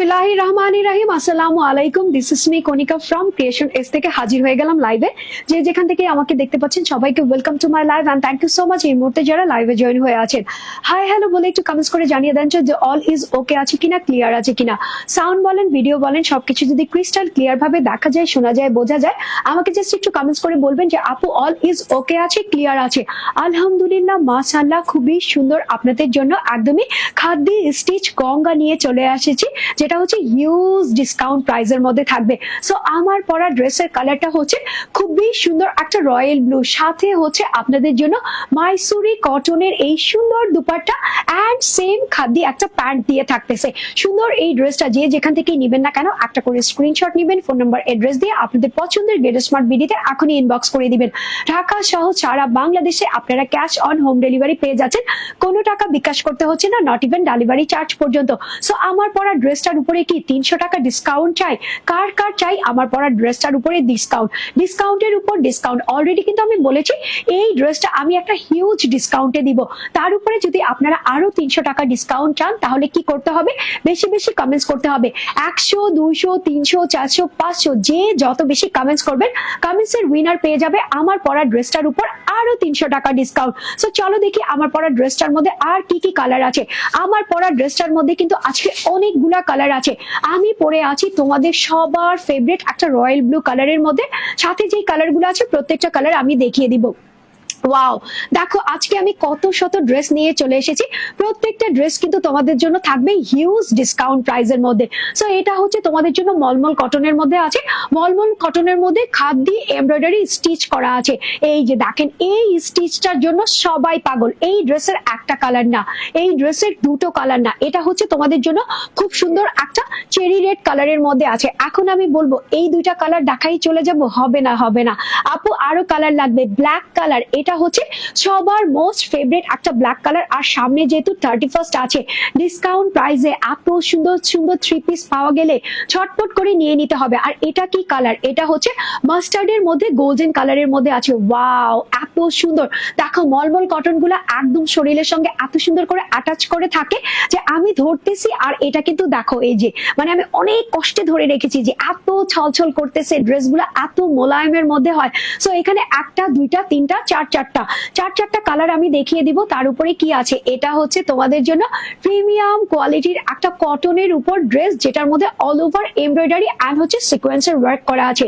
বিসমিল্লাহির আলাইকুম this me Konika from creations থেকে হাজির হয়ে গেলাম লাইভে যে যেখান থেকে আমাকে দেখতে পাচ্ছেন, সবাইকে welcome to my live and thank you so much এই মুহূর্তে যারা লাইভে জয়েন হয়ে আছেন। হাই হ্যালো বলে একটু কমেন্টস করে জানিয়ে দেন যে অল ইজ ওকে আছে কিনা ক্লিয়ার আছে কিনা। সাউন্ড বলেন ভিডিও বলেন, সবকিছু যদি ক্রিস্টাল ক্লিয়ার ভাবে দেখা যায়, শোনা যায়, বোঝা যায়, আমাকে জাস্ট একটু কমেন্টস করে বলবেন যে, আপু অল ইজ ওকে আছে ক্লিয়ার আছে? আলহামদুলিল্লাহ, মাশাআল্লাহ, খুবই সুন্দর আপনাদের জন্য। একদমই খাদ্য স্টিচ গঙ্গা নিয়ে চলে যেটা হচ্ছে হিউজ ডিসকাউন্ট প্রাইসের মধ্যে থাকবে। সো আমার পরা ড্রেসের কালারটা হচ্ছে খুবই সুন্দর একটা রয়্যাল ব্লু সাথে হচ্ছে আপনাদের জন্য মাইসুরি কটনের এই সুন্দর দুপাট্টা অ্যান্ড সেম খাদ্যি একটা প্যান্ট দিয়ে থাকতেছে। সুন্দর এই ড্রেসটা যে যেখান থেকে নেবেন না কেন, একটা করে স্ক্রিনশট নেবেন ফোন নাম্বার অ্যাড্রেস দিয়ে আপনাদের পছন্দের গেট স্মার্ট বিডিতে এখনই ইনবক্স করে দিবেন। ঢাকা সহ সারা বাংলাদেশে আপনারা ক্যাশ অন হোম ডেলিভারি পেয়ে যাচ্ছেন। কোনো টাকা বিকাশ করতে হচ্ছে না নট ইভেন ডেলিভারি চার্জ পর্যন্ত। সো আমার পরা ড্রেসটার উপরে কি তিনশো টাকা ডিসকাউন্ট চাই? কার কার চাই? আমার পরা ড্রেসটার উপরে ডিসকাউন্ট ডিসকাউন্টের উপর ডিসকাউন্ট অলরেডি কিন্তু আমি বলেছি, এই ড্রেসটা আমি একটা হিউজ ডিসকাউন্টে দিব। তার উপরে যদি আপনারা আরও তিনশো টাকা ডিসকাউন্ট চান, তাহলে কি করতে হবে? বেশি বেশি কমেন্টস করতে হবে। একশো, দুইশো, তিনশো, চারশো, পাঁচশো, যে যত বেশি কমেন্টস করবেন কমেন্টস এর উইনার পেয়ে যাবে আমার পরা ড্রেসটার উপর আরও তিনশো টাকা ডিসকাউন্ট সো চলো দেখি আমার পরা ড্রেসটার মধ্যে আর কি কি কালার আছে। আমার পরা ড্রেসটার মধ্যে কিন্তু আজকে অনেকগুলা কালার আছে। আমি পরে আছি তোমাদের সবার ফেভারিট একটা রয়্যাল ব্লু কালারের মধ্যে। সাথে যেই কালারগুলো আছে, প্রত্যেকটা কালার আমি দেখিয়ে দিব। ওয়াও দেখো, আজকে আমি কত শত ড্রেস নিয়ে চলে এসেছি। প্রত্যেকটা ড্রেস কিন্তু তোমাদের জন্য থাকবে হিউজ ডিসকাউন্ট প্রাইসের মধ্যে। সো এটা হচ্ছে তোমাদের জন্য মলমল কটনের মধ্যে আছে। মলমল কটনের মধ্যে এমব্রয়ডারি স্টিচ করা আছে। এই যে দেখেন, এই স্টিচটার জন্য সবাই পাগল। এই ড্রেসের একটা কালার না। এই ড্রেসের দুটো কালার না। এটা হচ্ছে তোমাদের জন্য খুব সুন্দর একটা চেরি রেড কালারের মধ্যে আছে। এখন আমি বলব, এই দুইটা কালার দেখাই চলে যাব, হবে না হবে না। আপু, আরও কালার লাগবে। ব্ল্যাক কালার এটা হচ্ছে সবার মোস্ট ফেভারিট একটা ব্ল্যাক কালার আর সামনে যেহেতু থার্টি ফার্স্ট আছে ডিসকাউন্ট প্রাইসে এত সুন্দর সুন্দর থ্রি পিস পাওয়া গেলে ছটপট করে নিয়ে নিতে হবে। আর এটা কি কালার এটা হচ্ছে মাস্টার্ডের মধ্যে গোল্ডেন কালারের মধ্যে আছে। ওয়াও এত সুন্দর। দেখো, মলমল কটনগুলা একদম শরীরের সঙ্গে এত সুন্দর করে অ্যাটাচ করে থাকে যে আমি ধরতেছি আর এটা কিন্তু দেখো, এই যে মানে আমি অনেক কষ্টে ধরে রেখেছি যে এত ছলছল করতেছে ড্রেসগুলো এত মোলায়েমের মধ্যে হয়। সো এখানে একটা, দুইটা, তিনটা চার চারটা। চার চারটা কালার আমি দেখিয়ে দিব, তার উপরে কি আছে? এটা হচ্ছে তোমাদের জন্য প্রিমিয়াম কোয়ালিটির একটা কটনের উপর ড্রেস যেটার মধ্যে অল ওভার এমব্রয়ডারি অ্যান্ড হচ্ছে সিকোয়েন্সের ওয়ার্ক করা আছে।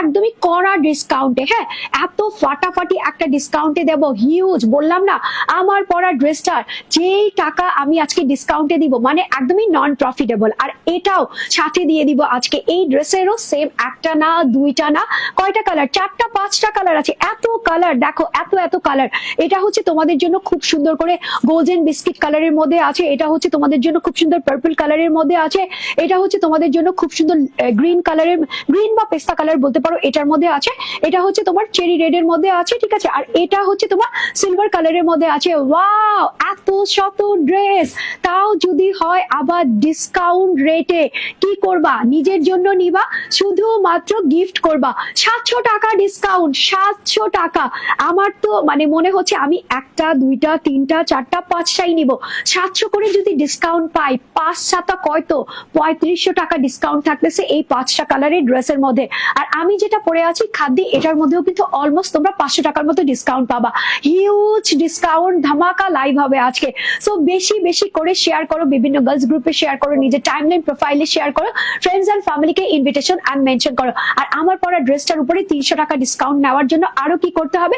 একদমই কড়া ডিসকাউন্টে হ্যাঁ? এত ফাটাফাটি একটা ডিসকাউন্টে দেব হিউজ বললাম না, আমার পরা ড্রেসটার যেই টাকা আমি আজকে ডিসকাউন্টে দিব মানে একদমই নন প্রফিটেবল আর এটাও সাথে দিয়ে দিব আজকে, এই ড্রেসেরও সেম একটা না, দুইটা না, কয়টা কালার চারটা, পাঁচটা কালার আছে। এত কালার দেখো, এত এত এত কালার এটা হচ্ছে তোমাদের জন্য খুব সুন্দর করে গোল্ডেন বিস্কিট কালারের মধ্যে আছে। এটা হচ্ছে তোমাদের জন্য খুব সুন্দর পার্পল কালারের মধ্যে আছে। এটা হচ্ছে তোমাদের জন্য খুব সুন্দর গ্রিন কালারের গ্রিন বা পেস্তা কালার বলতে পারো, এটার মধ্যে আছে। এটা হচ্ছে তোমার চেরি রেড এর মধ্যে আছে, ঠিক আছে? আর এটা হচ্ছে তোমার সিলভার কালারের মধ্যে আছে। ওয়াও এত শত ড্রেস তাও যদি হয় আবার ডিসকাউন্ট রেটে কি করবা? নিজের জন্য নিবা, শুধুমাত্র গিফট করবা। সাতশো টাকা ডিসকাউন্ট সাতশো টাকা। আমার তো মানে মনে হচ্ছে আমি একটা, দুইটা, তিনটা, চারটা, পাঁচটাই নিব। সাতশো করে যদি ডিসকাউন্ট পাই, পাঁচ সাতা কয়তো পঁয়ত্রিশশো টাকা ডিসকাউন্ট থাকতেছে এই পাঁচটা কালারের ড্রেসের মধ্যে। আর আমি যেটা পরে আছি, খাদ্য এটার মধ্যেও কিন্তু অলমোস্ট তোমরা পাঁচশো টাকার মতো ডিসকাউন্ট পাবা। হিউজ ডিসকাউন্ট ধামাকা লাইভ হবে আজকে। সো বেশি বেশি করে শেয়ার করো, বিভিন্ন গার্লস গ্রুপে শেয়ার করো, নিজের টাইমলাইন প্রোফাইলে শেয়ার করো ফ্রেন্ডস অ্যান্ড ফ্যামিলিকে ইনভিটেশন অ্যান্ড মেনশন করো। আর আমার পরা ড্রেসটার উপরে তিনশো টাকা ডিসকাউন্ট নেওয়ার জন্য আরও কি করতে হবে?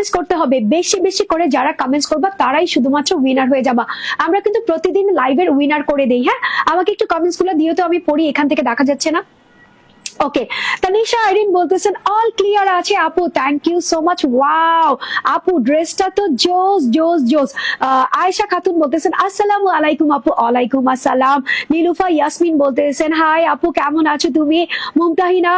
কমেন্টস করতে হবে। বেশি বেশি করে যারা কমেন্টস করবা, তারাই শুধুমাত্র উইনার হয়ে যাবা। আমরা কিন্তু প্রতিদিন লাইভের উইনার করে দেই হ্যাঁ? আমাকে একটু কমেন্টসগুলো দিও তো, আমি পড়ি, এখান থেকে দেখা যাচ্ছে না। ওকে তানিশা আইরিন বলতেছেন অল ক্লিয়ার আছে আপু thank you so much wow আপু ড্রেসটা তো জোস জোস জোস। আয়েশা খাতুন বলতেছেন, আসসালামু আলাইকুম আপু, ওয়ালাইকুম আসসালাম। নীলুফা ইয়াসমিন বলতেছেন হাই আপু, কেমন আছো তুমি? মুমতাহিনা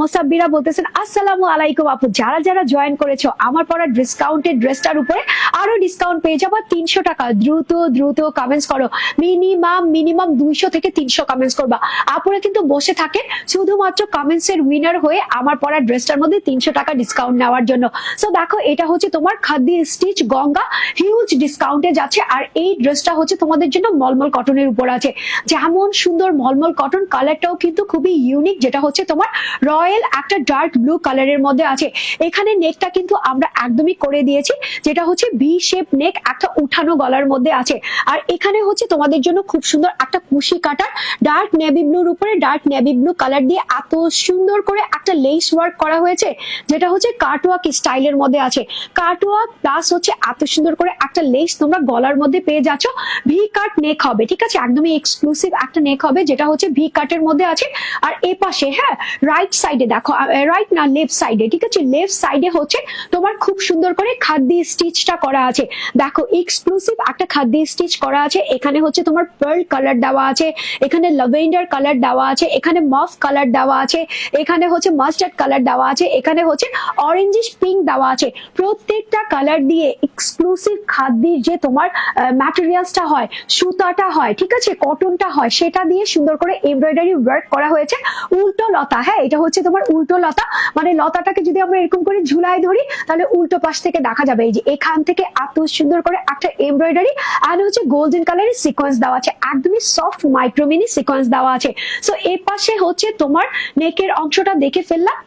মোসাব্বিরা বলতেছেন, আসসালামু আলাইকুম আপু, যারা যারা জয়েন করেছ, আমার পরা ডিসকাউন্টেড ড্রেসটার উপরে আরও ডিসকাউন্ট পেয়ে যাব তিনশো টাকা। দ্রুত দ্রুত কমেন্টস করো। মিনিমাম মিনিমাম দুইশো থেকে তিনশো কমেন্টস করবা। আপুরা কিন্তু বসে থাকে শুধুমাত্র কমেন্টস এর উইনার হয়ে আমার পরা ড্রেসটার মধ্যে তিনশো টাকা ডিসকাউন্ট নেওয়ার জন্য। সো দেখো, এটা হচ্ছে তোমার খাদ্য স্টিচ গঙ্গা। হিউজ ডিসকাউন্টে যাচ্ছে। আর এই ড্রেসটা হচ্ছে তোমাদের জন্য মলমল কটনের উপর আছে। যেমন সুন্দর মলমল কটন কালারটাও কিন্তু খুবই ইউনিক যেটা হচ্ছে তোমার রয়্যাল একটা ডার্ক ব্লু কালারের মধ্যে আছে। এখানে নেকটা কিন্তু আমরা একদমই করে দিয়েছি, যেটা হচ্ছে ভি শেপ নেক একটা উঠানো গলার মধ্যে আছে। আর এখানে হচ্ছে তোমাদের জন্য খুব সুন্দর একটা কুশি কাটার ডার্ক নেভি ব্লুর উপরে ডার্ক নেভি ব্লু কালার দিয়ে এত সুন্দর করে একটা লেস ওয়ার্ক করা হয়েছে, যেটা হচ্ছে কাটওয়ার্ক স্টাইলের মধ্যে আছে। কাটওয়ার্ক প্লাস হচ্ছে এত সুন্দর করে একটা লেস তোমরা গলার মধ্যে পেয়ে যাচ্ছ। ভি কাট নেক হবে, ঠিক আছে? একদমই এক্সক্লুসিভ একটা নেক হবে, যেটা হচ্ছে ভি কাটের মধ্যে আছে। আর এ পাশে হ্যাঁ রাইট সাইডে দেখো রাইট না লেফট সাইডে ঠিক আছে? লেফট সাইডে হচ্ছে তোমার খুব সুন্দর করে খাদ্যি স্টিচটা করা আছে। দেখো এক্সক্লুসিভ একটা খাদ্যি স্টিচ করা আছে। এখানে হচ্ছে তোমার পার্ল কালার দেওয়া আছে, এখানে ল্যাভেন্ডার কালার দেওয়া আছে, এখানে মফ কালার দেওয়া আছে। এখানে হচ্ছে মাস্টার্ড কালার দেওয়া আছে। এখানে হচ্ছে অরেঞ্জিশ পিঙ্ক দেওয়া আছে। প্রত্যেকটা কালার দিয়ে এক্সক্লুসিভ খাদ্যির যে তোমার ম্যাটেরিয়ালসটা হয়, সুতাটা হয়, ঠিক আছে? কটনটা হয়, সেটা দিয়ে সুন্দর করে এমব্রয়ডারি ওয়ার্ক করা হয়েছে। উল্টো লতা হ্যাঁ? এটা হচ্ছে তোমার উল্টো লতা। মানে লতাটাকে যদি আমরা এরকম করে ঝুলাই ধরি, তাহলে উল্টো পাশ থেকে দেখা যাবে। এই যে এখান থেকে এত সুন্দর করে একটা এমব্রয়ডারি আর হচ্ছে গোল্ডেন কালারের সিকোয়েন্স দেওয়া আছে। একদমই সফট মাইক্রোমিনি সিকোয়েন্স দেওয়া আছে। সো এ পাশে হচ্ছে তোমার নেকের অংশটা দেখে ফেললাম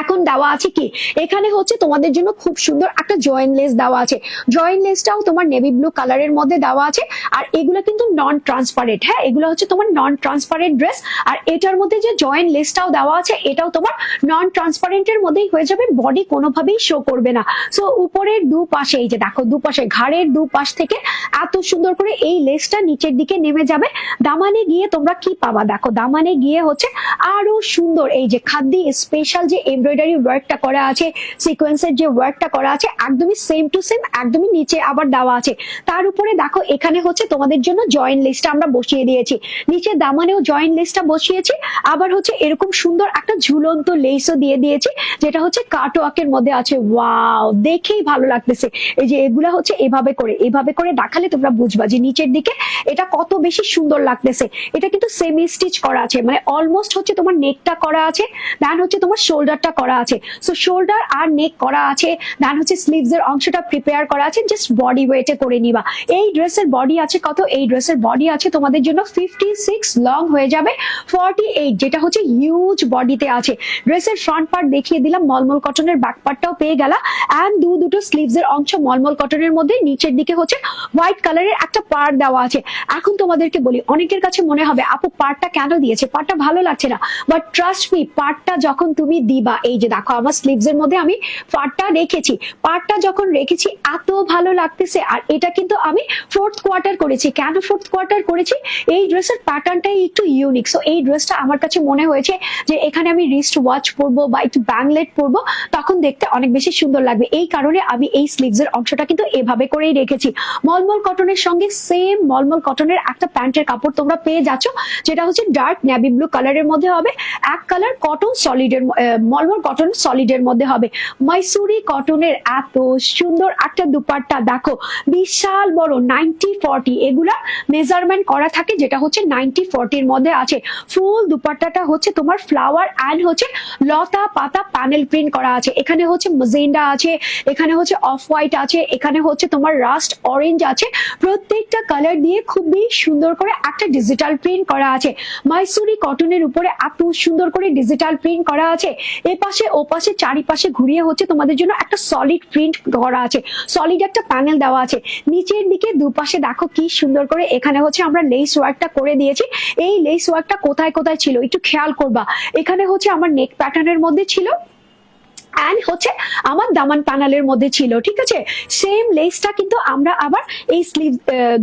এখন দেওয়া আছে কি? এখানে হচ্ছে তোমাদের জন্য খুব সুন্দর একটা জয়েন লেস দেওয়া আছে। জয়েন লেসটাও তোমার নেভি ব্লু কালারের মধ্যে দেওয়া আছে। আর এগুলো কিন্তু নন ট্রান্সপারেন্ট হ্যাঁ? এগুলো হচ্ছে তোমার নন ট্রান্সপারেন্ট ড্রেস আর এটার মধ্যে যে জয়েন লেসটাও দেওয়া আছে, এটাও তোমার নন ট্রান্সপারেন্টের মধ্যেই হয়ে যাবে বডি কোনোভাবেই শো করবে না। সো উপরের দু পাশে এই যে দেখো দু পাশে ঘাড়ের দু পাশ থেকে এত সুন্দর করে এই লেসটা নিচের দিকে নেমে যাবে। দামানে গিয়ে তোমরা কি পাবা? দেখো, দামানে গিয়ে হচ্ছে আরও সুন্দর, এই যে খাদ্যি স্পেশাল যে এমব্রয়ডারি ওয়ার্কটা করা আছে সিকোয়েন্সের যে ওয়ার্কটা করা আছে, একদমই সেম টু সেম একদমই নিচে আবার দেওয়া আছে। তার উপরে দেখো, এখানে হচ্ছে তোমাদের জন্য জয়েন লিস্টটা আমরা বসিয়ে দিয়েছি। নিচে দামানেও জয়েন লিস্টটা বসিয়েছি, আবার হচ্ছে এরকম সুন্দর একটা ঝুলন্ত লেসও দিয়ে দিয়েছি, যেটা হচ্ছে কাটওয়ার্কের মধ্যে আছে। ওয়াও দেখেই ভালো লাগতেছে। এই যে এগুলা হচ্ছে এভাবে করে এভাবে করে দেখালে তোমরা বুঝবা যে নিচের দিকে এটা কত বেশি সুন্দর লাগতেছে। এটা কিন্তু সেমি স্টিচ করা আছে মানে অলমোস্ট হচ্ছে তোমার নেকটা করা আছে দেন হচ্ছে তোমার শোল্ডারটা করা আছে। সো শোল্ডার আর নেক করা আছে। দেন হচ্ছে স্লিভস এর অংশটা প্রিপেয়ার করা আছে। জাস্ট বডি ওয়েটে করে নিবা। এই ড্রেসের বডি আছে কত? এই ড্রেসের বডি আছে তোমাদের জন্য ফিফটি সিক্স লং হয়ে যাবে। ফর্টি এইট যেটা হচ্ছে হিউজ বডিতে আছে। ড্রেসের ফ্রন্ট পার্ট দেখিয়ে দিলাম। মলমল কটনের ব্যাক পার্টটাও পেয়ে গেলা। অ্যান্ড দু দুটো স্লিভস এর অংশ মলমল কটনের মধ্যে। নিচের দিকে হচ্ছে হোয়াইট কালারের একটা পার্ট দেওয়া আছে। এখন তোমাদেরকে বলি, অনেকের কাছে মনে হবে, আপু পার্টটা কেন দিয়েছে? পার্টটা ভালো লাগছে না। বাট ট্রাস্ট মি পার্টটা যখন তুমি দিবা এই যে দেখো আমার স্লিভস এর মধ্যে আমি পার্টটা রেখেছি। পার্টটা যখন রেখেছি, এত ভালো লাগতেছে। আর এটা কিন্তু আমি ফোর্থ কোয়ার্টার করেছি। কেন ফোর্থ কোয়ার্টার করেছি? এই ড্রেসের প্যাটার্নটাই একটু ইউনিক সো এই ড্রেসটা আমার কাছে মনে হয়েছে যে, এখানে আমি রিস্ট ওয়াচ পরবো বা একটু ব্যাংলেট পরবো, তখন দেখতে অনেক বেশি সুন্দর লাগবে। এই কারণে আমি এই স্লিভস এর অংশটা কিন্তু এভাবে করেই রেখেছি। মলমল কটনের সঙ্গে সেম মলমল কটনের একটা প্যান্টের কাপড় তোমরা পেয়ে যাচ্ছ, যেটা হচ্ছে ডার্ক নেভি ব্লু কালারের মধ্যে হবে। এক কালার কটন সলিডের মলমল কটন সলিডের মধ্যে হবে। মাইসুরি কটনের এত সুন্দর একটা দুপাট্টা, দেখো, বিশাল বড় নাইনটি ফর্টি এগুলা মেজারমেন্ট করা থাকে, যেটা হচ্ছে নাইনটি ফর্টির মধ্যে আছে। ফুল দুপাট্টাটা হচ্ছে তোমার ফ্লাওয়ার অ্যান্ড হচ্ছে লতা পাতা প্যানেল প্রিন্ট করা আছে। এখানে হচ্ছে মজেন্ডা আছে, এখানে হচ্ছে অফ হোয়াইট আছে, এখানে হচ্ছে তোমার রাস্ট অরেঞ্জ আছে। প্রত্যেকটা কালার দিয়ে খুবই সুন্দর করে একটা ডিজিটাল প্রিন্ট করা আছে। মাইসুরি কটনের উপরে এত সুন্দর করে ডিজিটাল প্রিন্ট করা আছে। এ ওপাশে, চারিপাশে ঘুরিয়ে হচ্ছে তোমাদের জন্য একটা সলিড প্রিন্ট করা আছে। সলিড একটা প্যানেল দেওয়া আছে। নিচের দিকে দুপাশে দেখো কি সুন্দর করে এখানে হচ্ছে আমরা লেস ওয়ার্কটা করে দিয়েছি। এই লেস ওয়ার্কটা কোথায় কোথায় ছিল? একটু খেয়াল করবা। এখানে হচ্ছে আমার নেক প্যাটার্নের মধ্যে ছিল অ্যান্ড হচ্ছে আমার দামান প্যানেলের মধ্যে ছিল, ঠিক আছে? সেম লেসটা কিন্তু আমরা আবার এই স্লিভ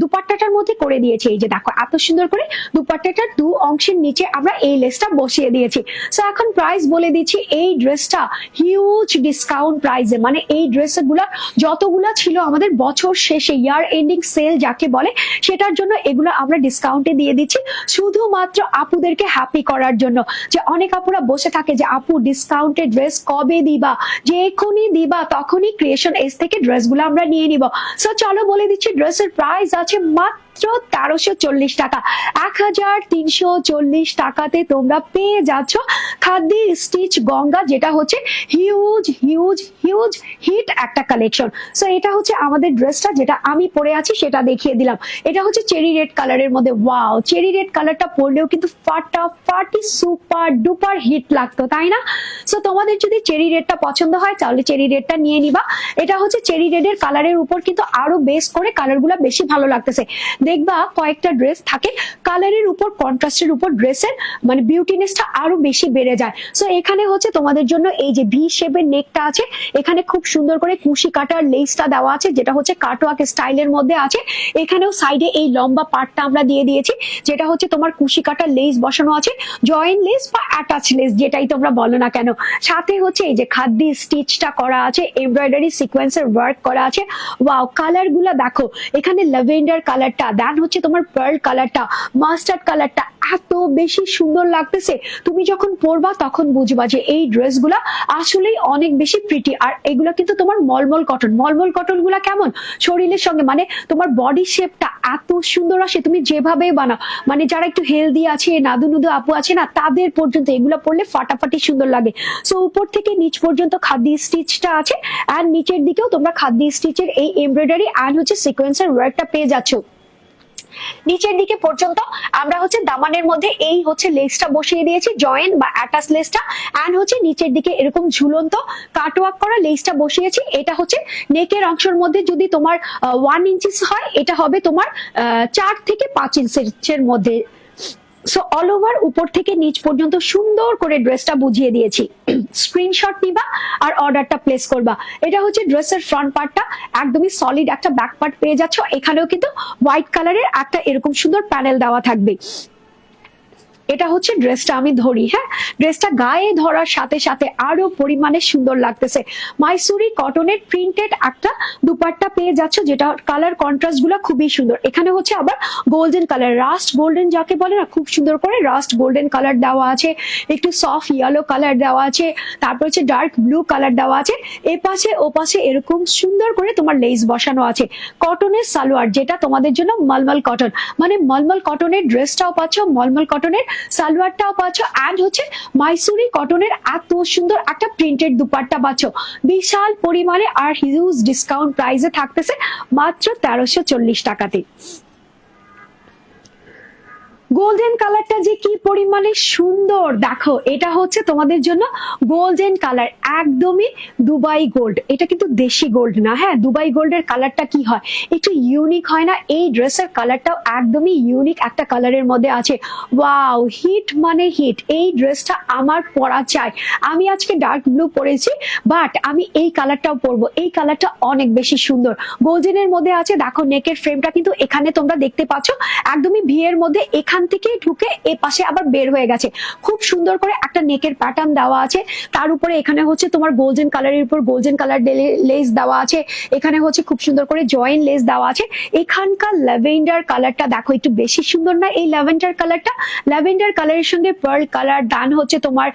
দুপাট্টাটার মধ্যে করে দিয়েছি। এই যে দেখো, এত সুন্দর করে দুপাট্টাটার দু অংশের নিচে আমরা এই লেসটা বসিয়ে দিয়েছি। সো এখন প্রাইস বলে দিচ্ছি, এই ড্রেসটা হিউজ ডিসকাউন্ট প্রাইসে মানে এই ড্রেসগুলা যতগুলা ছিল আমাদের বছর শেষে ইয়ার এন্ডিং সেল যাকে বলে, সেটার জন্য এগুলো আমরা ডিসকাউন্টে দিয়ে দিচ্ছি। শুধুমাত্র আপুদেরকে হ্যাপি করার জন্য। যে অনেক আপুরা বসে থাকে যে, আপু ডিসকাউন্টেড ড্রেস কবে দিবা? যে এখনই দিবা তখনই ক্রিয়েশন এস থেকে ড্রেসগুলো আমরা নিয়ে নিব। সো চলো বলে দিচ্ছি ড্রেসের প্রাইস আছে মাত্র মাত্র তেরোশো চল্লিশ টাকা। এক হাজার তিনশো চল্লিশ টাকাতে তোমরা পেয়ে যাচ্ছ খাদ্যি স্টিচ গঙ্গা, যেটা হচ্ছে হিউজ হিউজ হিউজ হিট একটা কালেকশন সো এটা হচ্ছে আমাদের ড্রেসটা যেটা আমি পরে আছি, সেটা দেখিয়ে দিলাম। এটা হচ্ছে চেরি রেড কালারের মধ্যে। ওয়াও চেরি রেড কালারটা পরলেও কিন্তু ফাটা ফাটি সুপার ডুপার হিট লাগতো, তাই না? সো তোমাদের যদি চেরি রেডটা পছন্দ হয়, তাহলে চেরি রেডটা নিয়ে নিবা। এটা হচ্ছে চেরি রেডের কালারের উপর কিন্তু আরও বেস করে কালারগুলো বেশি ভালো লাগতেছে। দেখবা কয়েকটা ড্রেস থাকে কালারের উপর কন্ট্রাস্টের উপর ড্রেসের মানে বিউটিনেসটা আরও বেশি বেড়ে যায়। সো এখানে হচ্ছে তোমাদের জন্য এই যে ভি শেপের নেকটা আছে, এখানে খুব সুন্দর করে কুশি কাটার লেসটা দেওয়া আছে, যেটা হচ্ছে কাটওয়ার্ক স্টাইলের মধ্যে আছে। এখানেও সাইডে এই লম্বা পার্টটা আমরা দিয়ে দিয়েছি, যেটা হচ্ছে তোমার কুশি কাটার লেস বসানো আছে জয়েন্ট লেস বা অ্যাটাচ লেস যেটাই তোমরা বলো না কেন। সাথে হচ্ছে এই যে খাদ্যি স্টিচটা করা আছে এমব্রয়ডারি সিকোয়েন্সের ওয়ার্ক করা আছে। ওয়াও কালারগুলা দেখো, এখানে ল্যাভেন্ডার কালারটা দেন হচ্ছে তোমার পার্ল কালারটা মাস্টার্ড কালারটা এত বেশি সুন্দর লাগতেছে। তুমি যখন পরবা তখন বুঝবা যে এই ড্রেসগুলা আসলেই অনেক বেশি প্রিটি আর এগুলা কিন্তু তোমার মলমল কটন মলমল কটনগুলা কেমন? শরীরের সঙ্গে মানে তোমার বডি শেপটা এত সুন্দর আসে, তুমি যেভাবে বানাও। মানে যারা একটু হেলদি আছে নাদু নুদু আপু আছে না, তাদের পর্যন্ত এগুলো পরলে ফাটাফাটি সুন্দর লাগে। সো উপর থেকে নিচ পর্যন্ত খাদ্য স্টিচটা আছে আর নিচের দিকেও তোমরা খাদ্য স্টিচের এই এমব্রয়ডারি আর হচ্ছে সিকোয়েন্সের ওয়ার্কটা পেয়ে যাচ্ছ। নিচের দিকে পর্যন্ত আমরা হচ্ছে দামানের মধ্যে এই হচ্ছে লেসটা বসিয়ে দিয়েছি, জয়েন্ট বা অ্যাটাচ লেসটা অ্যান্ড হচ্ছে নিচের দিকে এরকম ঝুলন্ত কাটওয়ার্ক করা লেসটা বসিয়েছি। এটা হচ্ছে নেকের অংশের মধ্যে যদি তোমার ওয়ান ইঞ্চিস হয়, এটা হবে তোমার চার থেকে পাঁচ ইঞ্চের মধ্যে সো অল ওভার উপর থেকে নিচ পর্যন্ত সুন্দর করে ড্রেসটা বুঝিয়ে দিয়েছি। স্ক্রিনশট নিবা আর অর্ডারটা প্লেস করবা। এটা হচ্ছে ড্রেসের ফ্রন্ট পার্টটা একদমই সলিড একটা ব্যাক পার্ট পেয়ে যাচ্ছ। এখানেও কিন্তু হোয়াইট কালারের একটা এরকম সুন্দর প্যানেল দেওয়া থাকবে। এটা হচ্ছে ড্রেসটা আমি ধরি হ্যাঁ? ড্রেসটা গায়ে ধরার সাথে সাথে আরও পরিমাণে সুন্দর লাগতেছে। মাইসুরি কটনের প্রিন্টেড একটা দুপাট্টা পেয়ে যাচ্ছ, যেটা কালার কন্ট্রাস্টগুলো খুবই সুন্দর। এখানে হচ্ছে আবার গোল্ডেন কালার রাস্ট গোল্ডেন যাকে বলে না, খুব সুন্দর করে রাস্ট গোল্ডেন কালার দেওয়া আছে, একটু সফট ইয়েলো কালার দেওয়া আছে, তারপর হচ্ছে ডার্ক ব্লু কালার দেওয়া আছে। এ পাশে, ও পাশে এরকম সুন্দর করে তোমার লেস বসানো আছে। কটনের সালোয়ার, যেটা তোমাদের জন্য মলমল কটন মানে মলমল কটনের ড্রেসটাও পাচ্ছ, মলমল কটনের সালোয়ারটাও পাচ্ছ অ্যান্ড হচ্ছে মাইসুরি কটনের এত সুন্দর একটা প্রিন্টেড দুপাট্টা পাচ্ছ। বিশাল পরিমাণে আর হিউজ ডিসকাউন্ট প্রাইসে থাকতেছে মাত্র তেরোশো চল্লিশ টাকাতে। গোল্ডেন কালারটা যে কি পরিমাণে সুন্দর, দেখো, এটা হচ্ছে তোমাদের জন্য গোল্ডেন কালার একদমই দুবাই গোল্ড এটা কিন্তু দেশি গোল্ড না হ্যাঁ দুবাই গোল্ডের কালারটা কি হয়? একটু ইউনিক হয় না, এই ড্রেসের কালারটাও একদমই ইউনিক একটা কালারের মধ্যে আছে। ওয়াও হিট মানে হিট এই ড্রেসটা আমার পরা চাই। আমি আজকে ডার্ক ব্লু পরেছি বাট আমি এই কালারটাও পরবো, এই কালারটা অনেক বেশি সুন্দর। গোল্ডেনের মধ্যে আছে, দেখো নেকের ফ্রেমটা কিন্তু এখানে তোমরা দেখতে পাচ্ছ, একদমই ভিয়ের মধ্যে এখান থেকে ঢুকে এ পাশে আবার বের হয়ে গেছে। খুব সুন্দর করে একটা নেকের প্যাটার্ন দেওয়া আছে। তার উপরে এখানে হচ্ছে তোমার গোল্ডেন কালারের উপর গোল্ডেন কালার লেস দেওয়া আছে। এখানে হচ্ছে খুব সুন্দর করে জয়েন্ট লেস দেওয়া আছে। এখানকার ল্যাভেন্ডার কালারটা দেখো, একটু বেশি সুন্দর না? এই ল্যাভেন্ডার কালারটা ল্যাভেন্ডার কালারের সঙ্গে পার্ল কালার ডান হচ্ছে তোমার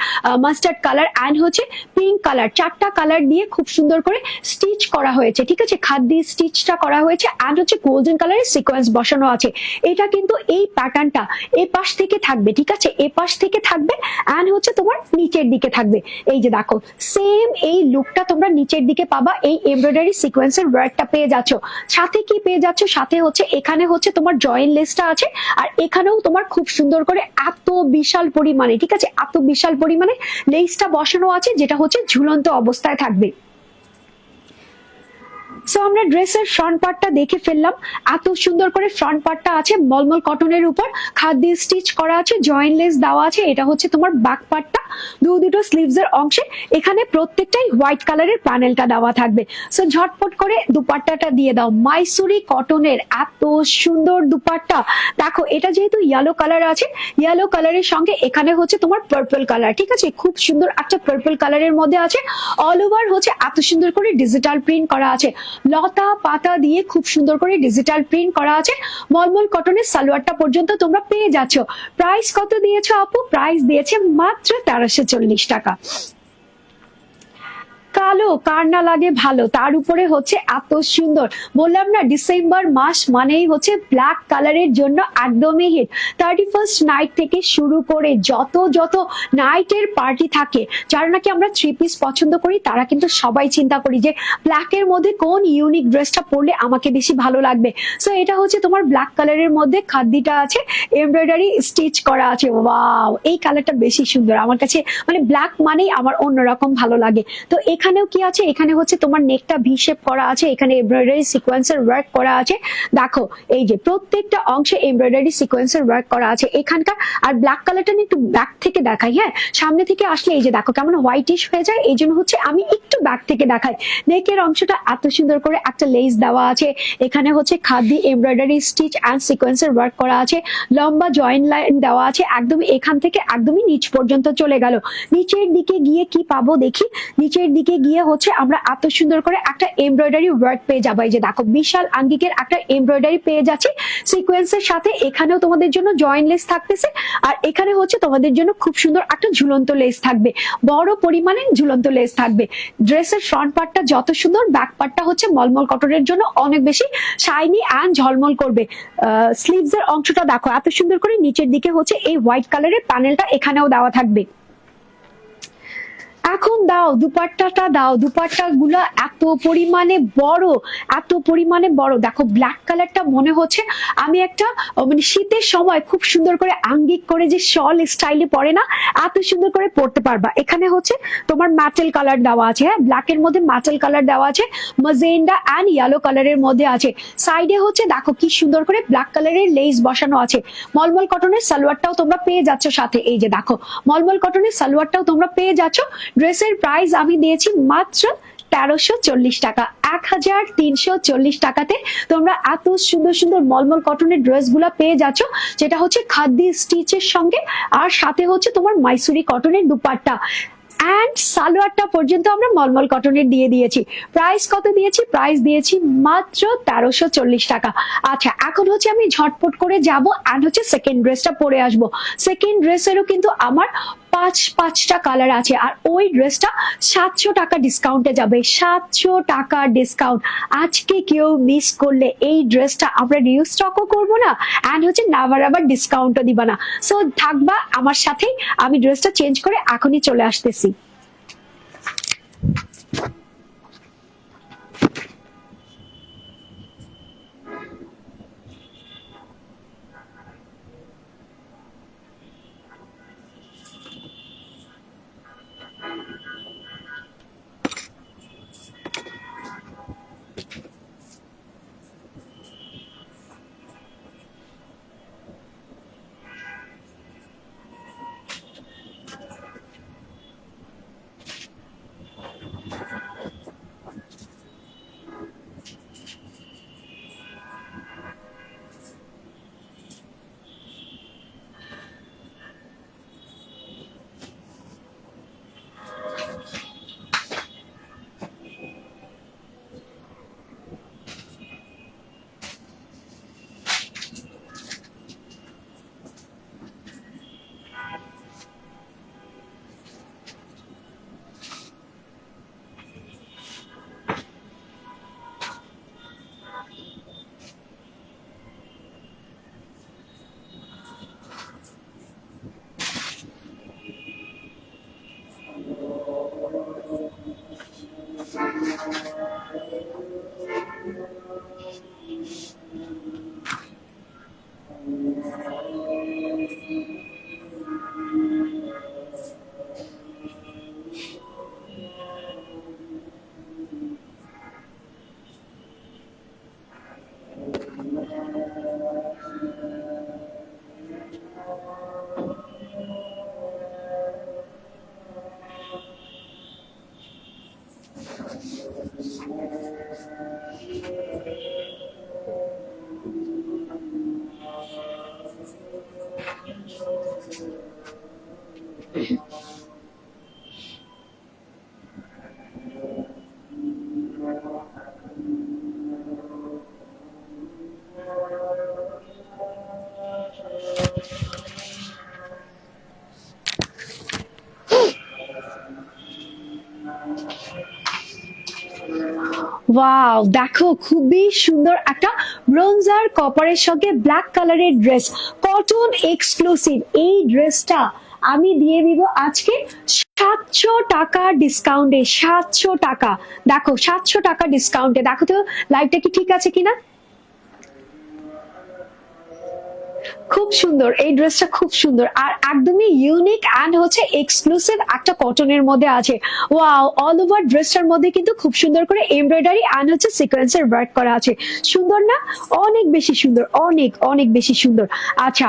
মাস্টার্ড কালার অ্যান্ড হচ্ছে পিঙ্ক কালার চারটা কালার দিয়ে খুব সুন্দর করে স্টিচ করা হয়েছে, ঠিক আছে? খাদ্য স্টিচটা করা হয়েছে অ্যান্ড হচ্ছে গোল্ডেন কালারের সিকোয়েন্স বসানো আছে। এটা কিন্তু এই প্যাটার্নটা এ পাশ থেকে থাকবে, ঠিক আছে? এ পাশ থেকে থাকবে অ্যান্ড হচ্ছে তোমার নিচের দিকে থাকবে। এই যে দেখো সেম এই লুকটা তোমরা নিচের দিকে পাবা, এই এমব্রয়ডারি সিকোয়েন্সের ওয়ার্কটা পেয়ে যাচ্ছ। সাথে কি পেয়ে যাচ্ছ? সাথে হচ্ছে, এখানে হচ্ছে তোমার জয়েন্ট লেসটা আছে, আর এখানেও তোমার খুব সুন্দর করে এত বিশাল পরিমাণে, ঠিক আছে? এত বিশাল পরিমাণে লেসটা বসানো আছে, যেটা হচ্ছে ঝুলন্ত অবস্থায় থাকবে। সো আমরা ড্রেসের ফ্রন্ট পার্টটা দেখে ফেললাম। এত সুন্দর করে ফ্রন্ট পার্টটা আছে, মলমল কটনের উপর। খাদ দিয়ে স্টিচ করা আছে জয়েন্ট লেস দেওয়া আছে। এটা হচ্ছে তোমার ব্যাক পার্টটা দু দুটো স্লিভস এর অংশে। এখানে প্রত্যেকটাই হোয়াইট কালারের প্যানেলটা দেওয়া থাকবে। সো ঝটপট করে দুপাট্টাটা দিয়ে দাও। মাইসুরি কটনের এত সুন্দর দুপাট্টা। দেখো, এটা যেহেতু ইয়েলো কালার আছে ইয়েলো কালারের সঙ্গে এখানে হচ্ছে তোমার পার্পল কালার ঠিক আছে? খুব সুন্দর একটা পার্পল কালারের মধ্যে আছে। অল ওভার হচ্ছে এত সুন্দর করে ডিজিটাল প্রিন্ট করা আছে। লতা পাতা দিয়ে খুব সুন্দর করে ডিজিটাল প্রিন্ট করা আছে। মলমল কটনের সালোয়ারটা পর্যন্ত তোমরা পেয়ে যাচ্ছ। প্রাইস কত দিয়েছ আপু? প্রাইস দিয়েছে মাত্র তেরোশো চল্লিশ টাকা। কালো কার না লাগে ভালো, তার উপরে হচ্ছে এত সুন্দর। বললাম না ডিসেম্বর মাস মানেই হচ্ছে ব্ল্যাক কালারের জন্য একদমই হিট থার্টি ফার্স্ট নাইট থেকে শুরু করে যত যত নাইটের পার্টি থাকে, যারা নাকি আমরা থ্রি পিস পছন্দ করি, তারা কিন্তু সবাই চিন্তা করি যে ব্ল্যাকের মধ্যে কোন ইউনিক ড্রেসটা পরলে আমাকে বেশি ভালো লাগবে। সো এটা হচ্ছে তোমার ব্ল্যাক কালারের মধ্যে খাদ্যিটা আছে এমব্রয়ডারি স্টিচ করা আছে। ওয়াও এই কালারটা বেশি সুন্দর। আমার কাছে মানে ব্ল্যাক মানেই আমার অন্যরকম ভালো লাগে। তো এখানেও কি আছে? এখানে হচ্ছে তোমার নেকটা ভি শেপ করা আছে, এখানে এমব্রয়ডারি সিকোয়েন্সের ওয়ার্ক করা আছে। দেখো, এই যে প্রত্যেকটা অংশে এমব্রয়ডারি সিকোয়েন্সের ওয়ার্ক করা আছে এখানকার। আর ব্ল্যাক কালারটা একটু ব্যাক থেকে দেখাই হ্যাঁ? সামনে থেকে আসলে এই যে দেখো কেমন হোয়াইটিশ হয়ে যায়, এই জন্য হচ্ছে আমি একটু ব্যাক থেকে দেখাই। নেকের অংশটা এত সুন্দর করে একটা লেস দেওয়া আছে। এখানে হচ্ছে খাদি এমব্রয়ডারি স্টিচ অ্যান্ড সিকোয়েন্সের ওয়ার্ক করা আছে। লম্বা জয়েন্ট লাইন দেওয়া আছে, একদম এখান থেকে একদমই নিচ পর্যন্ত চলে গেল। নিচের দিকে গিয়ে কি পাবো দেখি? নিচের দিকে গিয়ে হচ্ছে আমরা এত সুন্দর করে একটা এমব্রয়ডারি ওয়ার্ক পেয়ে যাব। এই যে দেখো, বিশাল আঙ্গিকের একটা এমব্রয়ডারি পেয়ে যাচ্ছে। সিকোয়েন্সের সাথে এখানেও তোমাদের জন্য জয়েন্ট লেস থাকতেছে। আর এখানে হচ্ছে তোমাদের জন্য খুব সুন্দর একটা ঝুলন্ত লেস থাকবে। বড় পরিমাণে ঝুলন্ত লেস থাকবে। ড্রেসের ফ্রন্ট পার্টটা যত সুন্দর ব্যাক পার্টটা হচ্ছে মলমল কটনের জন্য অনেক বেশি শাইনি অ্যান্ড ঝলমল করবে। স্লিভস এর অংশটা দেখো, এত সুন্দর করে নিচের দিকে হচ্ছে এই হোয়াইট কালারের প্যানেলটা এখানেও দেওয়া থাকবে। এখন দাও, দুপাট্টাটা দাও। দুপাট্টা গুলো এত পরিমাণে বড়, এত পরিমাণে বড়। দেখো ব্ল্যাক কালারটা মনে হচ্ছে আমি একটা মানে শীতের সময় খুব সুন্দর করে আঙ্গিক করে যে শল স্টাইলে পরে না, এত সুন্দর করে পরতে পারবা। এখানে হচ্ছে তোমার ম্যাটেল কালার দেওয়া আছে হ্যাঁ? ব্ল্যাকের মধ্যে ম্যাটেল কালার দেওয়া আছে মাজেন্ডা অ্যান্ড ইয়েলো কালারের মধ্যে আছে। সাইডে হচ্ছে দেখো কি সুন্দর করে ব্ল্যাক কালারের লেস বসানো আছে। মলমল কটনের সালোয়ারটাও তোমরা পেয়ে যাচ্ছ সাথে। এই যে দেখো, মলমল কটনের সালোয়ারটাও তোমরা পেয়ে যাচ্ছ। ড্রেসের প্রাইস আমি দিয়েছি মাত্র তেরোশো চল্লিশ টাকা এক হাজার তিনশো চল্লিশ টাকাতে। তোমরা এত সুন্দর সুন্দর মলমল কটনের ড্রেসগুলা পেয়ে যাচ্ছ, যেটা হচ্ছে খাদ্দি স্টিচের সঙ্গে, আর সাথে হচ্ছে তোমার মাইসুরি কটনের দুপাট্টা। অ্যান্ড সালোয়ারটা পর্যন্ত আমরা মলমল কটনের দিয়ে দিয়েছি। প্রাইস কত দিয়েছি? প্রাইস দিয়েছি মাত্র তেরোশো চল্লিশ টাকা। আচ্ছা এখন হচ্ছে আমি ঝটপট করে যাব অ্যান্ড হচ্ছে সেকেন্ড ড্রেসটা পরে আসব। সেকেন্ড ড্রেসেরও কিন্তু আমার পাঁচ, পাঁচটা কালার আছে আর ওই ড্রেসটা সাতশো টাকা ডিসকাউন্টে যাবে। সাতশো টাকা ডিসকাউন্ট আজকে কেউ মিস করলে এই ড্রেসটা আমরা নিউ স্টকও করব না অ্যান্ড হচ্ছে নাবার আবার ডিসকাউন্টও দিবা না। সো থাকবা আমার সাথেই। আমি ড্রেসটা চেঞ্জ করে এখনই চলে আসতেছি। ওয়াও দেখো, খুবই সুন্দর একটা ব্রোঞ্জার কপারের সঙ্গে ব্ল্যাক কালারের ড্রেস কটন এক্সক্লুসিভ এই ড্রেসটা আমি দিয়ে দিব আজকে সাতশো টাকা ডিসকাউন্টে সাতশো টাকা। দেখো, সাতশো টাকা ডিসকাউন্টে দেখো তো লাইভটা কি ঠিক আছে কিনা? খুব সুন্দর, এই ড্রেসটা খুব সুন্দর। আর একদমই ইউনিক অ্যান্ড হচ্ছে এক্সক্লুসিভ একটা কটনের মধ্যে আছে। ওয়াও অল ওভার ড্রেসটার মধ্যে কিন্তু খুব সুন্দর করে এমব্রয়ডারি অ্যান্ড হচ্ছে সিকোয়েন্সের ওয়ার্ক করা আছে। সুন্দর না? অনেক বেশি সুন্দর, অনেক অনেক বেশি সুন্দর। আচ্ছা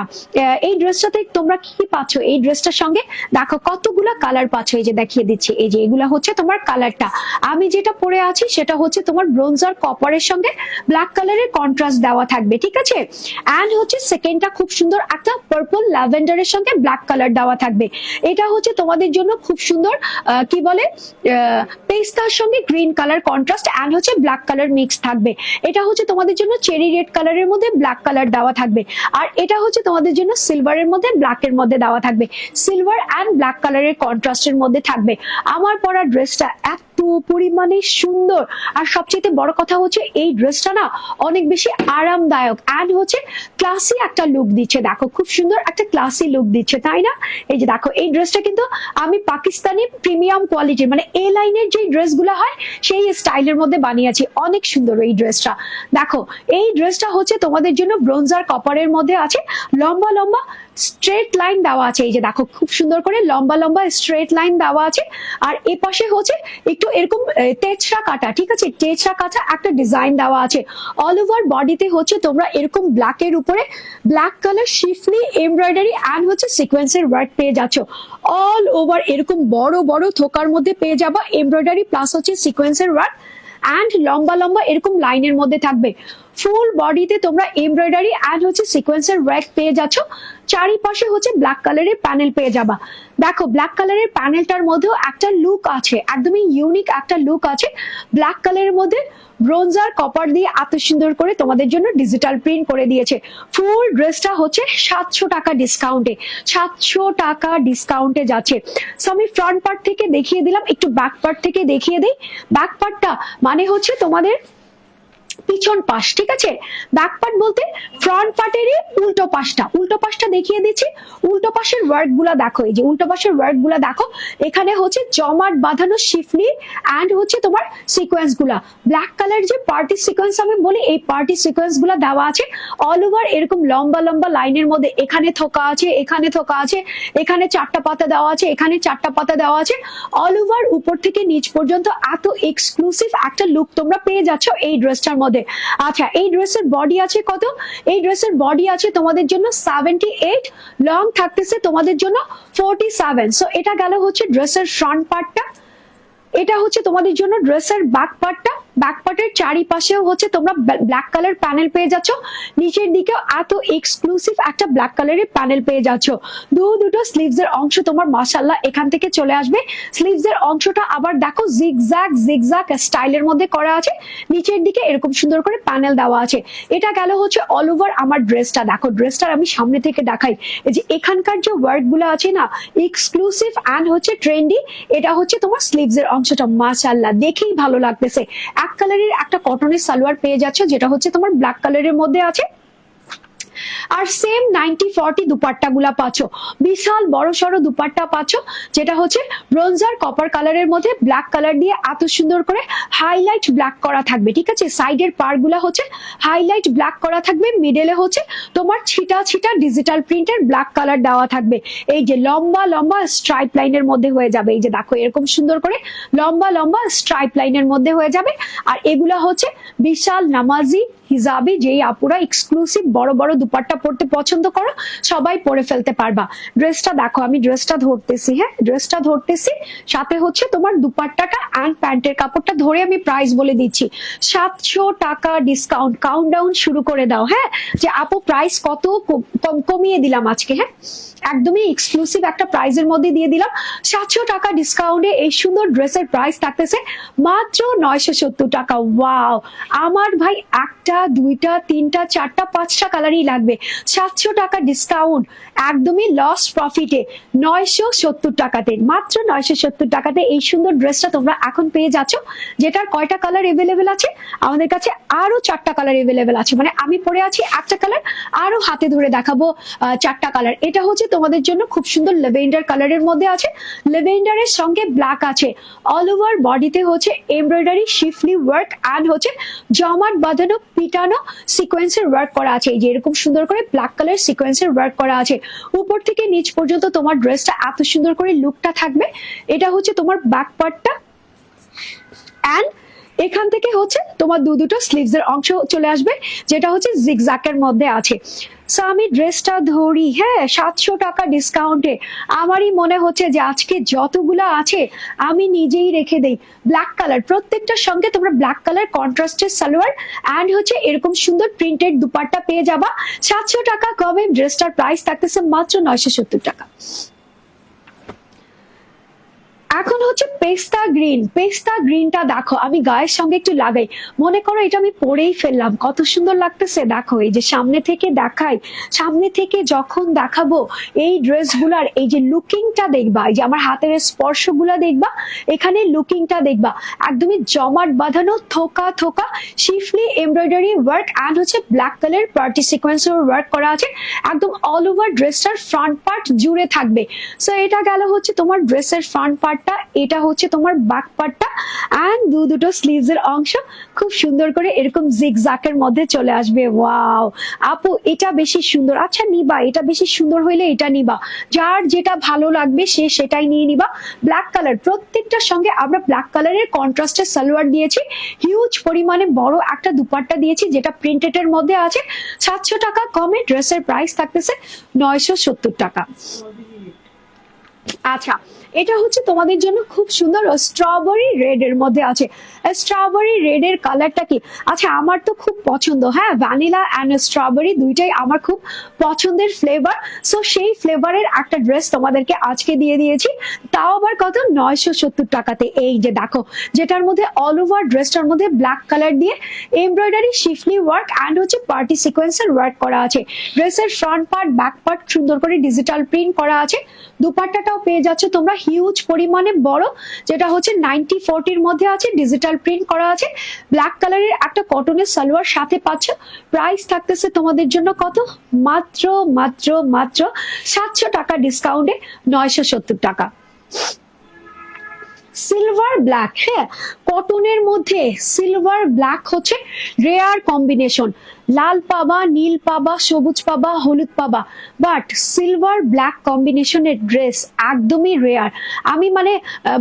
এই ড্রেসটাতে তোমরা কি কি পাচ্ছ? এই ড্রেসটার সঙ্গে দেখো কতগুলা কালার পাচ্ছ। এই যে দেখিয়ে দিচ্ছি। এই যে এগুলা হচ্ছে তোমার কালারটা আমি যেটা পরে আছি সেটা হচ্ছে তোমার ব্রোঞ্জার কপারের সঙ্গে ব্ল্যাক কালারের কন্ট্রাস্ট দেওয়া থাকবে, ঠিক আছে? অ্যান্ড হচ্ছে সেকেন্ডটা খুব সুন্দর একটা পার্পল ল্যাভেন্ডারের সঙ্গে ব্ল্যাক কালার দেওয়া থাকবে। এটা হচ্ছে তোমাদের জন্য খুব সুন্দর কি বলে পেস্তার সঙ্গে গ্রিন কালার কন্ট্রাস্ট অ্যান্ড হচ্ছে ব্ল্যাক কালার মিক্স থাকবে। এটা হচ্ছে তোমাদের জন্য চেরি রেড কালারের মধ্যে ব্ল্যাক কালার দেওয়া থাকবে। আর এটা হচ্ছে তোমাদের জন্য সিলভারের মধ্যে ব্ল্যাকের মধ্যে দেওয়া থাকবে। সিলভার অ্যান্ড ব্ল্যাক কালারের কন্ট্রাস্টের মধ্যে থাকবে। আমার পরা ড্রেসটা এত পরিমাণে সুন্দর। আর সবচেয়ে বড় কথা হচ্ছে, এই ড্রেসটা না অনেক বেশি আরামদায়ক অ্যান্ড হচ্ছে ক্লাসি একটা লুক দিচ্ছে। দেখো, খুব সুন্দর একটা ক্লাসি লুক দিচ্ছে, তাই না? এই যে দেখো, এই ড্রেসটা কিন্তু আমি পাকিস্তানি প্রিমিয়াম কোয়ালিটির মানে এ লাইনের যে ড্রেসগুলো হয়, সেই স্টাইলের মধ্যে বানিয়েছি। অনেক সুন্দর এই ড্রেসটা। দেখো, এই ড্রেসটা হচ্ছে তোমাদের জন্য ব্রোঞ্জার কপারের মধ্যে আছে। লম্বা লম্বা স্ট্রেট লাইন দেওয়া আছে। এই যে দেখো, খুব সুন্দর করে লম্বা লম্বা স্ট্রেট লাইন দেওয়া আছে। আর এ পাশে হচ্ছে একটু এরকম তেছরা কাটা, ঠিক আছে? তেছরা কাটা একটা ডিজাইন দেওয়া আছে। অল ওভার বডিতে হচ্ছে তোমরা এরকম ব্ল্যাকের উপরে black colour schiffli embroidery and হচ্ছে সিকোয়েন্সের ওয়ার্ক পেয়ে যাচ্ছ। অল ওভার এরকম বড় বড় থোকার মধ্যে পেয়ে যাবা এমব্রয়ডারি প্লাস হচ্ছে সিকোয়েন্সের ওয়ার্ক অ্যান্ড লম্বা লম্বা এরকম লাইনের মধ্যে থাকবে। ফুল বডিতে তোমরা এমব্রয়ডারি অ্যান্ড হচ্ছে সিকোয়েন্সের ওয়ার্ক পেয়ে যাচ্ছ। চারিপাশে হচ্ছে ব্ল্যাক কালারের প্যানেল পেয়ে যাবা। দেখো ব্ল্যাক কালারের প্যানেলটার মধ্যেও একটা লুক আছে, একদমই ইউনিক একটা লুক আছে। ব্ল্যাক কালারের মধ্যে ব্রোঞ্জার কপার দিয়ে এত সুন্দর করে তোমাদের জন্য ডিজিটাল প্রিন্ট করে দিয়েছে। ফুল ড্রেসটা হচ্ছে সাতশো টাকা ডিসকাউন্টে সাতশো টাকা ডিসকাউন্টে যাচ্ছে। সো আমি ফ্রন্ট পার্ট থেকে দেখিয়ে দিলাম, একটু ব্যাক পার্ট থেকে দেখিয়ে দিই। ব্যাক পার্টটা মানে হচ্ছে তোমাদের পিছন পাশ, ঠিক আছে? ব্যাক পার্ট বলতে ফ্রন্ট পার্টেরই উল্টো পাশটা। উল্টো পাশটা দেখিয়ে দিচ্ছি। উল্টো পাশের ওয়ার্কগুলা দেখো, এই যে উল্টো পাশের ওয়ার্কগুলা দেখো, এখানে হচ্ছে জমাট বাঁধানো শিফলি অ্যান্ড হচ্ছে তোমার সিকোয়েন্সগুলা। ব্ল্যাক কালার যে পার্টি সিকোয়েন্স আমি বলি, এই পার্টি সিকোয়েন্সগুলা দেওয়া আছে। অল ওভার এরকম লম্বা লম্বা লাইনের মধ্যে এখানে থোকা আছে, এখানে থোকা আছে, এখানে চারটা পাতা দেওয়া আছে, এখানে চারটা পাতা দেওয়া আছে। অল ওভার উপর থেকে নিচ পর্যন্ত এত এক্সক্লুসিভ একটা লুক তোমরা পেয়ে যাচ্ছ এই ড্রেসটার আচ্ছা এই ড্রেসের বডি আছে কত? এই ড্রেসের বডি আছে তোমাদের জন্য সেভেন্টি এইট লং থাকতেছে তোমাদের জন্য ফোরটি সেভেন সো এটা গেল হচ্ছে ড্রেসের ফ্রন্ট পার্টটা এটা হচ্ছে তোমাদের জন্য ড্রেসের ব্যাক পার্টটা ব্যাক পার্টের চারিপাশেও হচ্ছে তোমরা ব্ল্যাক কালার প্যানেল পেয়ে যাচ্ছ। নিচের দিকেও এত এক্সক্লুসিভ একটা ব্ল্যাক কালারের প্যানেল পেয়ে যাচ্ছ। দু দুটো স্লিভস এর অংশ তোমার মাসাল্লাহ এখান থেকে চলে আসবে। স্লিভস এর অংশটা আবার দেখো জিগজ্যাগ জিগজ্যাগ স্টাইলের মধ্যে করা আছে। নিচের দিকে এরকম সুন্দর করে প্যানেল দেওয়া আছে। এটা গেল হচ্ছে অল ওভার আমার ড্রেসটা দেখো ড্রেসটার আমি সামনে থেকে দেখাই। এই যে এখানকার যে ওয়ার্ডগুলো আছে না এক্সক্লুসিভ অ্যান্ড হচ্ছে ট্রেন্ডি এটা হচ্ছে তোমার স্লিভস এর অংশটা। মাশাল্লাহ দেখেই ভালো লাগতেছে। এক কালারের একটা কটনের সালোয়ার পেয়ে যাচ্ছে যেটা হচ্ছে তোমার ব্ল্যাক কালারের মধ্যে আছে। আর সেম নাইনটি ফর্টি দুপাট্টা গুলা পাচ্ছ। বিশাল বড় সড়ো দুপাট্টা পাচ্ছ, যেটা হচ্ছে ব্রোঞ্জার কপার কালারের মধ্যে ব্ল্যাক কালার দিয়ে এত সুন্দর করে হাইলাইট ব্ল্যাক করা থাকবে, ঠিক আছে? সাইডের পারগুলা হচ্ছে হাইলাইট ব্ল্যাক করা থাকবে মিডলে হচ্ছে তোমার ছিটা ছিটা ডিজিটাল প্রিন্টের ব্ল্যাক কালার দেওয়া থাকবে। এই যে লম্বা লম্বা স্ট্রাইপ লাইনের মধ্যে হয়ে যাবে। এই যে দেখো, এরকম সুন্দর করে লম্বা লম্বা স্ট্রাইপ লাইনের মধ্যে হয়ে যাবে। আর এগুলা হচ্ছে বিশাল নামাজি হিজাবি, যেই আপুরা এক্সক্লুসিভ বড় বড় দুপাট্টা পরতে পছন্দ করো, সবাই পরে ফেলতে পারবা। ড্রেসটা দেখো, আমি ড্রেসটা ধরতেছি হ্যাঁ? ড্রেসটা ধরতেছি, সাথে হচ্ছে তোমার দুপাট্টাটা অ্যান্ড প্যান্টের কাপড়টা ধরে আমি প্রাইস বলে দিচ্ছি। সাতশো টাকা ডিসকাউন্ট কাউন্ট ডাউন শুরু করে দাও হ্যাঁ? যে আপু প্রাইস কত? কম- কম- কমিয়ে দিলাম আজকে হ্যাঁ? একদমই এক্সক্লুসিভ একটা প্রাইজের মধ্যে দিয়ে দিলাম। সাতশো টাকা ডিসকাউন্টে এই সুন্দর ড্রেসের প্রাইস থাকতেছে মাত্র নয়শো সত্তর টাকা। ওয়াও আমার ভাই একটা, দুইটা, তিনটা, চারটা, পাঁচটা কালারই লাগে লাগবে। সাতশো টাকা ডিসকাউন্ট একদমই লস প্রফিটে নয়শো সত্তর টাকাতে, মাত্র নয়শো সত্তর টাকাতে এই সুন্দর ড্রেসটা তোমরা এখন পেয়ে যাচ্ছ, যেটার কয়টা কালার এভেলেবেল আছে? আমাদের কাছে আরও চারটা কালার এভেলেবেল আছে। মানে আমি পরে আছি, একটা কালার আরও হাতে ধরে দেখাবো চারটা কালার এটা হচ্ছে তোমাদের জন্য খুব সুন্দর লেভেন্ডার কালারের মধ্যে আছে। লেভেন্ডারের সঙ্গে ব্ল্যাক আছে। অল ওভার বডিতে হচ্ছে এমব্রয়ডারি শিফলি ওয়ার্ক অ্যান্ড হচ্ছে জমাট বাঁধানো, পিটানো সিকোয়েন্সের ওয়ার্ক করা আছে। এই যে এরকম সুন্দর করে ব্ল্যাক কালার সিকোয়েন্সের ওয়ার্ক করা আছে। উপর থেকে নিচ পর্যন্ত তোমার ড্রেসটা এত সুন্দর করে লুকটা থাকবে। এটা হচ্ছে তোমার ব্যাক পার্টটা অ্যান্ড এখান থেকে হচ্ছে তোমার দু দুটো স্লিভস এর অংশ চলে আসবে, যেটা হচ্ছে জিগজ্যাকের মধ্যে আছে। সো আমি ড্রেসটা ধরি হ্যাঁ সাতশো টাকা ডিসকাউন্টে আমারই মনে হচ্ছে যে আজকে যতগুলো আছে, আমি নিজেই রেখে দেই। ব্ল্যাক কালার প্রত্যেকটার সঙ্গে তোমরা ব্ল্যাক কালার কন্ট্রাস্টের সালোয়ার অ্যান্ড হচ্ছে এরকম সুন্দর প্রিন্টেড দুপাট্টা পেয়ে যাবা। সাতশো টাকা কমে ড্রেসটার প্রাইস থাকতেছে মাত্র নয়শো সত্তর টাকা। এখন হচ্ছে পেস্তা গ্রিন, পেস্তা গ্রিনটা দেখো, আমি গায়ের সঙ্গে একটু লাগাই। মনে করো এটা আমি পরেই ফেললাম, কত সুন্দর লাগতেছে। দেখো, এই যে সামনে থেকে দেখাই, সামনে থেকে যখন দেখাবো, এই ড্রেসগুলার এই যে লুকিংটা দেখবা, এই যে আমার হাতের স্পর্শগুলা দেখবা, এখানে লুকিংটা দেখবা। একদমই জমাট বাঁধানো, থোকা থোকা, শিফলি এমব্রয়ডারি ওয়ার্ক অ্যান্ড হচ্ছে ব্ল্যাক কালার পার্টি সিকোয়েন্সের ওয়ার্ক করা আছে। একদম অল ওভার ড্রেসটার ফ্রন্ট পার্ট জুড়ে থাকবে। সো এটা গেল হচ্ছে তোমার ড্রেসের ফ্রন্ট পার্টটা এটা হচ্ছে তোমার ব্যাক পার্টটা অ্যান্ড দু দুটো স্লিভস এর অংশ। খুব সুন্দর করে এরকম জিগজাকের মধ্যে চলে আসবে। ওয়াও আপু, এটা বেশি সুন্দর। আচ্ছা নিবা, এটা বেশি সুন্দর হইলে এটা নিবা। যার যেটা ভালো লাগবে, সে সেটাই নিয়ে নিবা। ব্ল্যাক কালার প্রত্যেকটার সঙ্গে আমরা ব্ল্যাক কালারের কন্ট্রাস্টের সালোয়ার দিয়েছি। হিউজ পরিমাণে বড় একটা দুপাট্টা দিয়েছি, যেটা প্রিন্টেড এর মধ্যে আছে। সাতশো টাকা কমে ড্রেসের প্রাইস থাকতেছে নয়শো সত্তর টাকা। আচ্ছা এটা হচ্ছে তোমাদের জন্য খুব সুন্দর স্ট্রবেরি রেড এর মধ্যে আছে। স্ট্রবেরি রেড এর কালারটা কি? আচ্ছা আমার তো খুব পছন্দ হ্যাঁ? ভ্যানিলা অ্যান্ড স্ট্রবেরি দুইটাই আমার খুব পছন্দের ফ্লেভার সো সেই ফ্লেভারের একটা ড্রেস তোমাদেরকে আজকে দিয়ে দিয়েছি। তাও আবার কত? নয়শো সত্তর টাকাতে। এই যে দেখো, যেটার মধ্যে অল ওভার ড্রেসটার মধ্যে ব্ল্যাক কালার দিয়ে এমব্রয়ডারি শিফলি ওয়ার্ক অ্যান্ড হচ্ছে পার্টি সিকোয়েন্সের ওয়ার্ক করা আছে। ড্রেসের ফ্রন্ট পার্ট ব্যাক পার্ট সুন্দর করে ডিজিটাল প্রিন্ট করা আছে। দুপাট্টাটাও পেয়ে যাচ্ছ তোমরা। হিউজ পরিমাণে বড় যেটা হচ্ছে নাইনটি ফোরটির মধ্যে আছে ডিজিটাল প্রিন্ট করা আছে। ব্ল্যাক কালারের একটা কটনের সালোয়ার সাথে পাচ্ছ। প্রাইস থাকতেছে তোমাদের জন্য কত? মাত্র মাত্র মাত্র সাতশো টাকা ডিসকাউন্টে নয়শো সত্তর টাকা। সিলভার ব্ল্যাক হ্যাঁ? কটনের মধ্যে সিলভার ব্ল্যাক হচ্ছে রেয়ার কম্বিনেশন লাল পাবা, নীল পাবা, সবুজ পাবা, হলুদ পাবা। বাট সিলভার ব্ল্যাক কম্বিনেশনের ড্রেস একদমই রেয়ার আমি মানে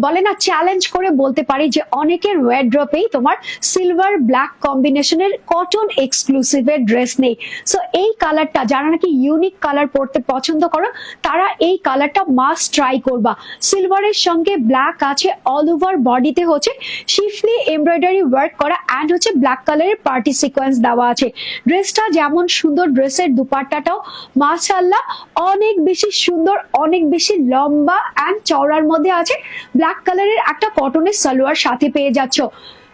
বলে না চ্যালেঞ্জ করে বলতে পারি যে অনেকের ওয়ারড্রপেই তোমার সিলভার ব্ল্যাক কম্বিনেশনের কটন এক্সক্লুসিভের ড্রেস নেই। সো এই কালারটা যারা নাকি ইউনিক কালার পরতে পছন্দ করো, তারা এই কালারটা মাস্ট ট্রাই করবা। সিলভারের সঙ্গে ব্ল্যাক আছে অল ওভার বডিতে হচ্ছে। শিফলি এমব্রয়ডারি ওয়ার্ক করা অ্যান্ড হচ্ছে ব্ল্যাক কালারের পার্টি সিকোয়েন্স দেওয়া আছে। ড্রেসটা যেমন সুন্দর ড্রেসের দুপাট্টাটাও মাশাল্লাহ অনেক বেশি সুন্দর, অনেক বেশি লম্বা অ্যান্ড চওড়ার মধ্যে আছে। ব্ল্যাক কালারের একটা কটনের সালোয়ার সাথে পেয়ে যাচ্ছ।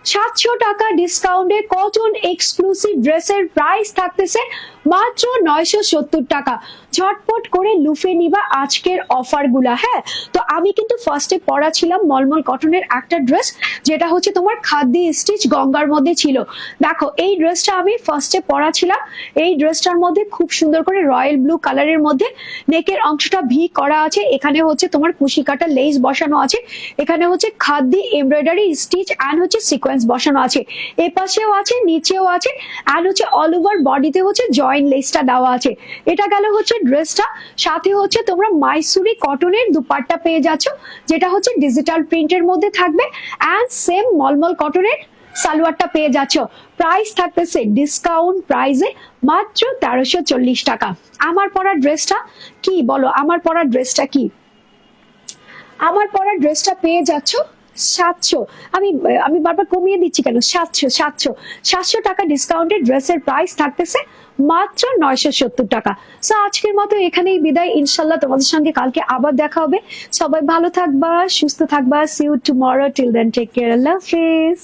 সাতশো টাকা ডিসকাউন্টে কটন এক্সক্লুসিভ ড্রেসের প্রাইস থাকতেছে মাত্র নয়শো সত্তর টাকা। ঝটপট করে লুফে নিবা আজকের অফারগুলা হ্যাঁ? তো আমি কিন্তু ফার্স্টে পরা ছিলাম মলমল কটনের একটা ড্রেস যেটা হচ্ছে তোমার খাদ্যি স্টিচ গঙ্গার মধ্যে ছিল। দেখো, এই ড্রেসটা আমি ফার্স্টে পরা ছিলাম। এই ড্রেসটার মধ্যে খুব সুন্দর করে রয়্যাল ব্লু কালারের মধ্যে নেকের অংশটা ভি করা আছে। এখানে হচ্ছে তোমার কুশি কাটা লেস বসানো আছে। এখানে হচ্ছে খাদ্যি এমব্রয়ডারি স্টিচ অ্যান্ড হচ্ছে সিকোয়েন্স বসানো আছে। এ পাশেও আছে, নিচেও আছে। অ্যান্ড হচ্ছে অল ওভার বডিতে হচ্ছে জয়েন্ট লেসটা দেওয়া আছে। এটা গেল হচ্ছে ড্রেসটা সাথে হচ্ছে তোমরা মাইসুরি কটনের দুপাট্টা পেয়ে যাচ্ছ, যেটা হচ্ছে ডিজিটাল প্রিন্টের মধ্যে থাকবে অ্যান্ড সেম মলমল কটনের সালোয়ারটা পেয়ে যাচ্ছ। প্রাইস থাকতেছে ডিসকাউন্ট প্রাইসে মাত্র তেরোশো চল্লিশ টাকা। আমার পরা ড্রেসটা কি বলো? আমার পরা ড্রেসটা কি? আমার পরা ড্রেসটা পেয়ে যাচ্ছ সাতশো। আমি আমি বারবার কমিয়ে দিচ্ছি কেন? সাতশো সাতশো। সাতশো টাকা ডিসকাউন্টের ড্রেসের প্রাইস থাকতেছে মাত্র নয়শো সত্তর টাকা। সো আজকের মতো এখানেই বিদায়। ইনশাল্লাহ তোমাদের সঙ্গে কালকে আবার দেখা হবে। সবাই ভালো থাকবা, সুস্থ থাকবা। See you tomorrow till then take care Allah Hafiz